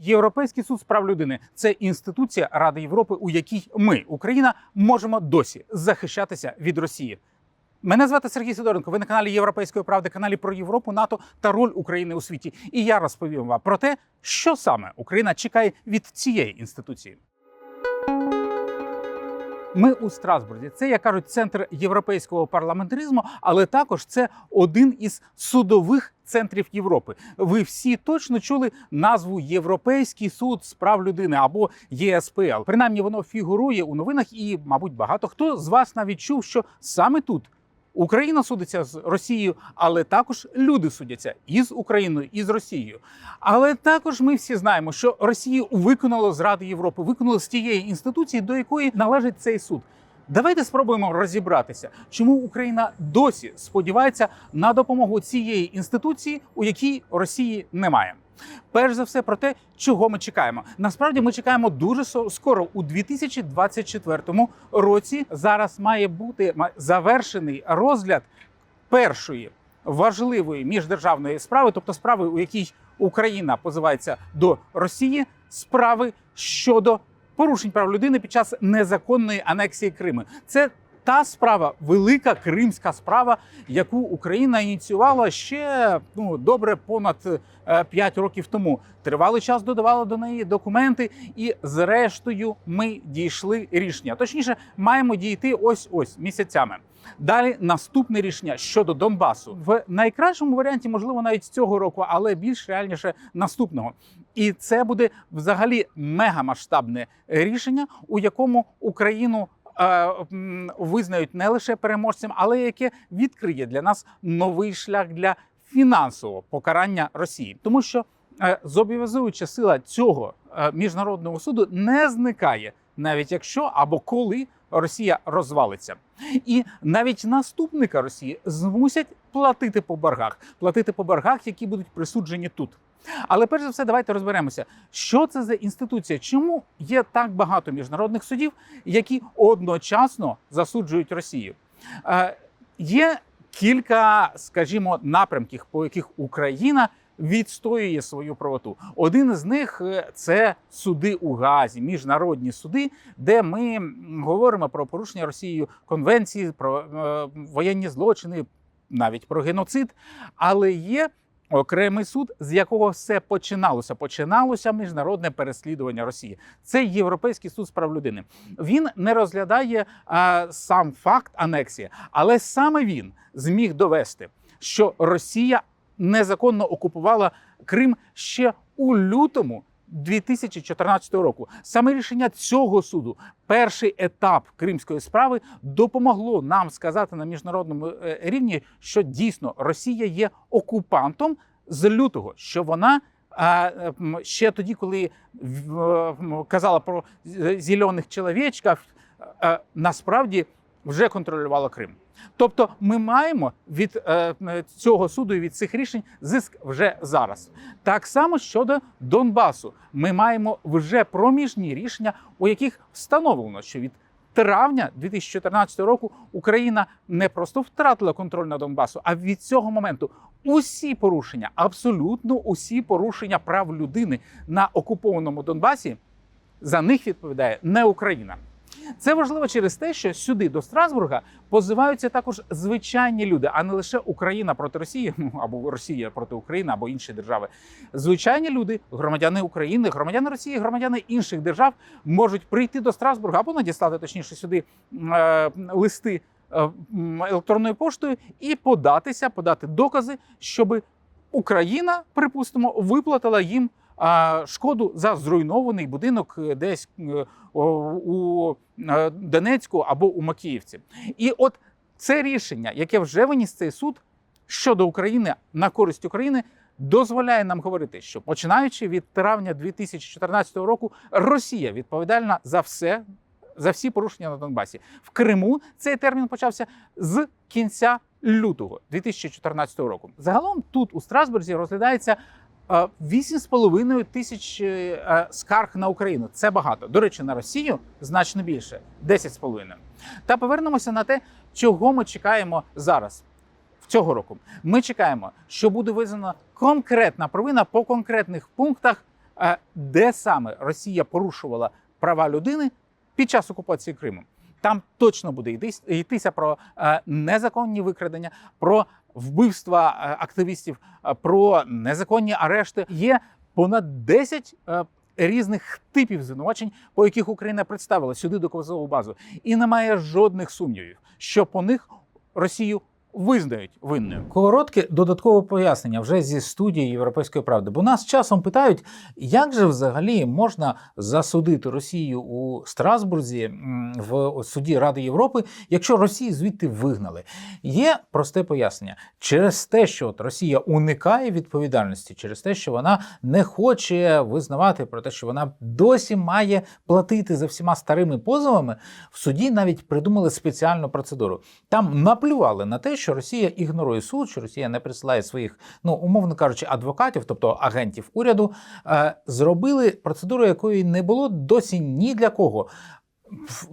Європейський суд з прав людини це інституція Ради Європи, у якій ми, Україна, можемо досі захищатися від Росії. Мене звати Сергій Сидоренко. Ви на каналі Європейської правди, каналі про Європу, НАТО та роль України у світі. І я розповім вам про те, що саме Україна чекає від цієї інституції. Ми у Страсбурзі. Це, як кажуть, центр європейського парламентаризму, але також це один із судових центрів Європи. Ви всі точно чули назву Європейський суд з прав людини або ЄСПЛ. Принаймні воно фігурує у новинах, і, мабуть, багато хто з вас навіть чув, що саме тут. Україна судиться з Росією, але також люди судяться і з Україною, і з Росією. Але також ми всі знаємо, що Росію виконало з Ради Європи, виконало з тієї інституції, до якої належить цей суд. Давайте спробуємо розібратися, чому Україна досі сподівається на допомогу цієї інституції, у якій Росії немає. Перш за все про те, чого ми чекаємо. Насправді ми чекаємо дуже скоро, у 2024 році. Зараз має бути завершений розгляд першої важливої міждержавної справи, тобто справи, у якій Україна позивається до Росії, справи щодо порушень прав людини під час незаконної анексії Криму. Це та справа, велика кримська справа, яку Україна ініціювала ще ну добре понад 5 років тому. Тривалий час додавала до неї документи, і зрештою ми дійшли рішення. Точніше, маємо дійти ось ось місяцями. Далі наступне рішення щодо Донбасу в найкращому варіанті, можливо, навіть цього року, але більш реальніше наступного. І це буде взагалі мегамасштабне рішення, у якому Україну е, визнають не лише переможцем, але яке відкриє для нас новий шлях для фінансового покарання Росії, тому що е, зобов'язуюча сила цього е, міжнародного суду не зникає, навіть якщо або коли Росія розвалиться. І навіть наступника Росії змусять платити по боргах, платити по боргах, які будуть присуджені тут. Але перш за все, давайте розберемося, що це за інституція, чому є так багато міжнародних судів, які одночасно засуджують Росію. Е, є кілька, скажімо, напрямків, по яких Україна відстоює свою правоту. Один з них е, це суди у Газі, міжнародні суди, де ми говоримо про порушення Росією конвенції, про е, воєнні злочини, навіть про геноцид. Але є окремий суд, з якого все починалося. Починалося міжнародне переслідування Росії. Це Європейський суд з прав людини. Він не розглядає а, сам факт анексії, але саме він зміг довести, що Росія незаконно окупувала Крим ще у лютому. 2014 року саме рішення цього суду, перший етап кримської справи, допомогло нам сказати на міжнародному е, рівні, що дійсно Росія є окупантом з лютого, що вона ще тоді, коли в- казала про зелених чоловічків, е, насправді вже контролювала Крим. Тобто, ми маємо від е, цього суду і від цих рішень зиск вже зараз. Так само щодо Донбасу, ми маємо вже проміжні рішення, у яких встановлено, що від травня 2014 року Україна не просто втратила контроль над Донбасу, а від цього моменту усі порушення, абсолютно усі порушення прав людини на окупованому Донбасі, за них відповідає не Україна. Це важливо через те, що сюди до Страсбурга позиваються також звичайні люди, а не лише Україна проти Росії, або Росія проти України, або інші держави. Звичайні люди, громадяни України, громадяни Росії, громадяни інших держав можуть прийти до Страсбурга або надіслати точніше сюди е, листи е, електронною поштою і податися, подати докази, щоб Україна, припустимо, виплатила їм шкоду за зруйнований будинок е, десь е, у е, Донецьку або у Макіївці. І от це рішення, яке вже виніс цей суд щодо України на користь України, дозволяє нам говорити, що починаючи від травня 2014 року, Росія відповідальна за все. За всі порушення на Донбасі в Криму цей термін почався з кінця лютого 2014 року. Загалом тут у Страсбурзі розглядається 8,5 тисяч е, скарг на Україну. Це багато. До речі, на Росію значно більше 10,5. Та повернемося на те, чого ми чекаємо зараз. Цього року ми чекаємо, що буде визнана конкретна провина по конкретних пунктах е, де саме Росія порушувала права людини під час окупації Криму. Там точно буде йтися про е, незаконні викрадення, про вбивства е, активістів, е, про незаконні арешти. Є понад 10 е, різних типів звинувачень, по яких Україна представила сюди доказову базу, і немає жодних сумнівів, що по них Росію визнають винною. Коротке додаткове пояснення вже зі студії Європейської правди. Бо нас часом питають, як же взагалі можна засудити Росію у Страсбурзі в суді Ради Європи, якщо Росію звідти вигнали. Є просте пояснення через те, що от Росія уникає відповідальності, через те, що вона не хоче визнавати про те, що вона досі має платити за всіма старими позовами. В суді навіть придумали спеціальну процедуру. Там наплювали на те, що Росія ігнорує суд, що Росія не присилає своїх, ну умовно кажучи, адвокатів, тобто агентів уряду, е, зробили процедуру, якої не було досі ні для кого.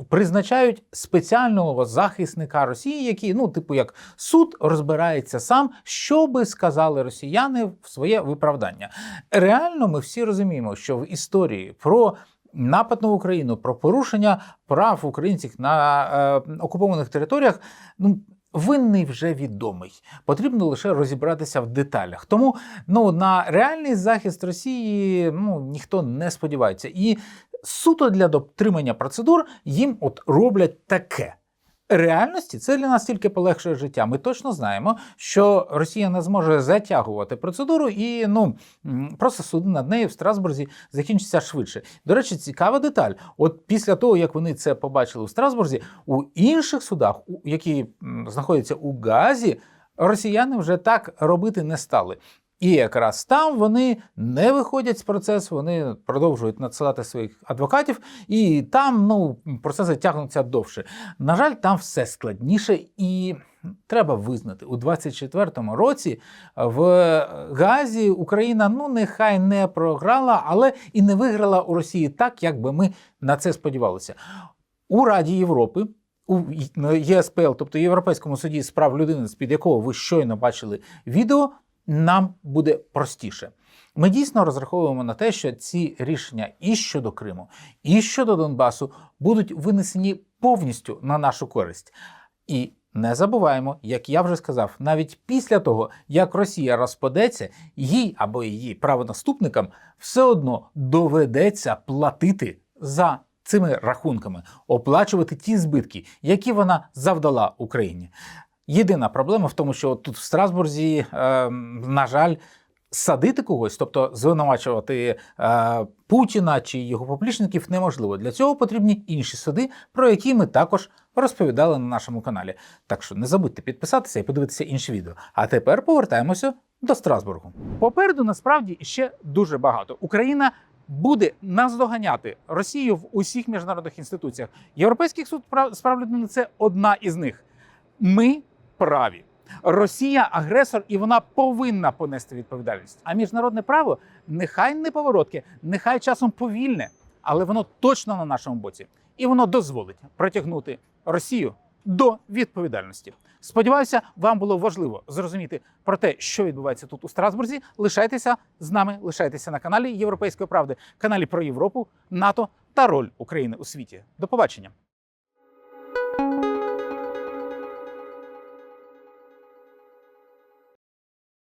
Призначають спеціального захисника Росії, який, ну, типу, як суд розбирається сам, що би сказали росіяни в своє виправдання. Реально, ми всі розуміємо, що в історії про напад на Україну, про порушення прав українців на е, окупованих територіях, ну. Винний вже відомий. Потрібно лише розібратися в деталях. Тому ну, на реальний захист Росії ну, ніхто не сподівається. І суто для дотримання процедур їм от роблять таке. Реальності це для нас тільки полегшує життя. Ми точно знаємо, що Росія не зможе затягувати процедуру, і ну просто суди над нею в Страсбурзі закінчаться швидше. До речі, цікава деталь. От після того, як вони це побачили у Страсбурзі, у інших судах, які знаходяться у Газі, росіяни вже так робити не стали. І якраз там вони не виходять з процесу, вони продовжують надсилати своїх адвокатів, і там ну, процеси тягнуться довше. На жаль, там все складніше, і треба визнати, у 24-му році в Газі Україна ну нехай не програла, але і не виграла у Росії так, як би ми на це сподівалися. У Раді Європи. У ЄСПЛ, тобто Європейському суді з прав людини, з-під якого ви щойно бачили відео, нам буде простіше. Ми дійсно розраховуємо на те, що ці рішення і щодо Криму, і щодо Донбасу будуть винесені повністю на нашу користь. І не забуваємо, як я вже сказав, навіть після того, як Росія розпадеться, їй або її правонаступникам все одно доведеться платити за цими рахунками, оплачувати ті збитки, які вона завдала Україні. Єдина проблема в тому, що тут в Страсбурзі, е, на жаль, садити когось, тобто звинувачувати е, Путіна чи його поплічників, неможливо. Для цього потрібні інші суди, про які ми також розповідали на нашому каналі. Так що не забудьте підписатися і подивитися інші відео. А тепер повертаємося до Страсбургу. Попереду насправді ще дуже багато. Україна буде наздоганяти Росію в усіх міжнародних інституціях. Європейський суд прав- з людини це одна із них. Ми праві. Росія агресор, і вона повинна понести відповідальність. А міжнародне право нехай не поворотке, нехай часом повільне, але воно точно на нашому боці, і воно дозволить притягнути Росію до відповідальності. Сподіваюся, вам було важливо зрозуміти про те, що відбувається тут у Страсбурзі. Лишайтеся з нами, лишайтеся на каналі Європейської правди, каналі про Європу, НАТО та роль України у світі. До побачення.